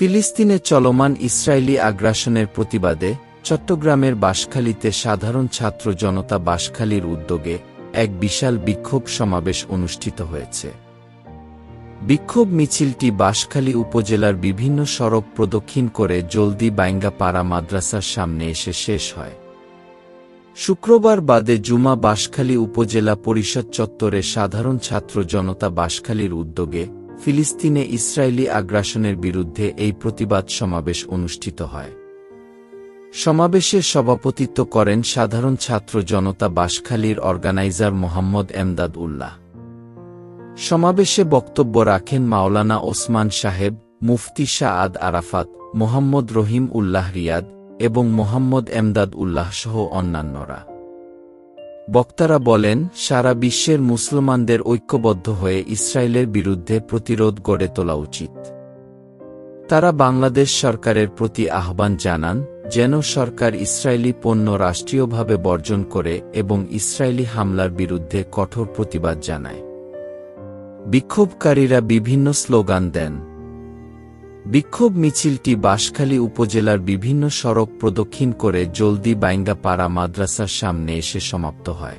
ফিলিস্তিনে চলমান ইসরায়েলি আগ্রাসনের প্রতিবাদে চট্টগ্রামের বাঁশখালীতে সাধারণ ছাত্র জনতা বাঁশখালীর উদ্যোগে এক বিশাল বিক্ষোভ সমাবেশ অনুষ্ঠিত হয়েছে। বিক্ষোভ মিছিলটি বাঁশখালী উপজেলার বিভিন্ন সড়ক প্রদক্ষিণ করে জলদি বাইঙ্গাপাড়া মাদ্রাসার সামনে এসে শেষ হয়। শুক্রবার বাদে জুমা বাঁশখালী উপজেলা পরিষদ চত্বরে সাধারণ ছাত্র জনতা বাঁশখালীর উদ্যোগে ফিলিস্তিনে ইসরায়েলি আগ্রাসনের বিরুদ্ধে এই প্রতিবাদ সমাবেশ অনুষ্ঠিত হয়। সমাবেশে সভাপতিত্ব করেন সাধারণ ছাত্র জনতা বাঁশখালীর অর্গানাইজার মোহাম্মদ এমদাদ উল্লাহ। সমাবেশে বক্তব্য রাখেন মাওলানা ওসমান সাহেব, মুফতি শাহ আরাফাত, মোহাম্মদ রহিম উল্লাহ রিয়াদ এবং মোহাম্মদ এমদাদ উল্লাহ সহ অন্যান্যরা। বক্তারা বলেন, সারা বিশ্বের মুসলমানদের ঐক্যবদ্ধ হয়ে ইসরায়েলের বিরুদ্ধে প্রতিরোধ গড়ে তোলা উচিত। তারা বাংলাদেশ সরকারের প্রতি আহ্বান জানান, যেন সরকার ইসরায়েলি পণ্য রাষ্ট্রীয়ভাবে বর্জন করে এবং ইসরায়েলি হামলার বিরুদ্ধে কঠোর প্রতিবাদ জানায়। বিক্ষোভকারীরা বিভিন্ন স্লোগান দেন। বিক্ষোভ মিছিলটি বাঁশখালী উপজেলার বিভিন্ন সড়ক প্রদক্ষিণ করে জলদি বাইঙ্গাপাড়া মাদ্রাসার সামনে এসে সমাপ্ত হয়।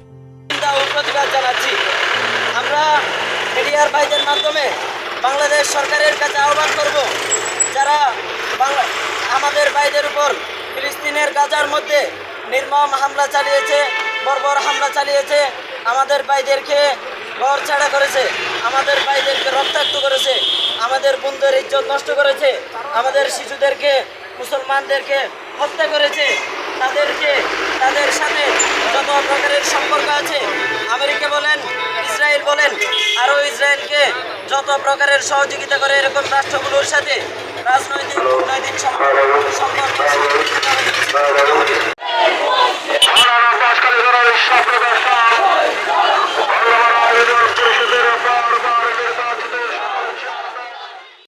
আমরা মিডিয়ার ভাইদের মাধ্যমে বাংলাদেশ সরকারের কাছে আহ্বান করব, যারা আমাদের ভাইদের উপর ফিলিস্তিনের গাজার মধ্যে নির্মম হামলা চালিয়েছে, বর্বর হামলা চালিয়েছে, আমাদের ভাইদেরকে ঘর ছাড়া করেছে। আমাদের ভাইদেরকে রক্তাক্ত করেছে। আমাদের বন্ধুদের ইজ্জত নষ্ট করেছে। আমাদের শিশুদেরকে, মুসলমানদেরকে হত্যা করেছে। তাদেরকে, তাদের সাথে যত প্রকারের সম্পর্ক আছে, আমেরিকা বলেন, ইসরায়েল বলেন, আরও ইসরায়েলকে যত প্রকারের সহযোগিতা করে এরকম রাষ্ট্রগুলোর সাথে রাজনৈতিক কূটনৈতিক সম্পর্ক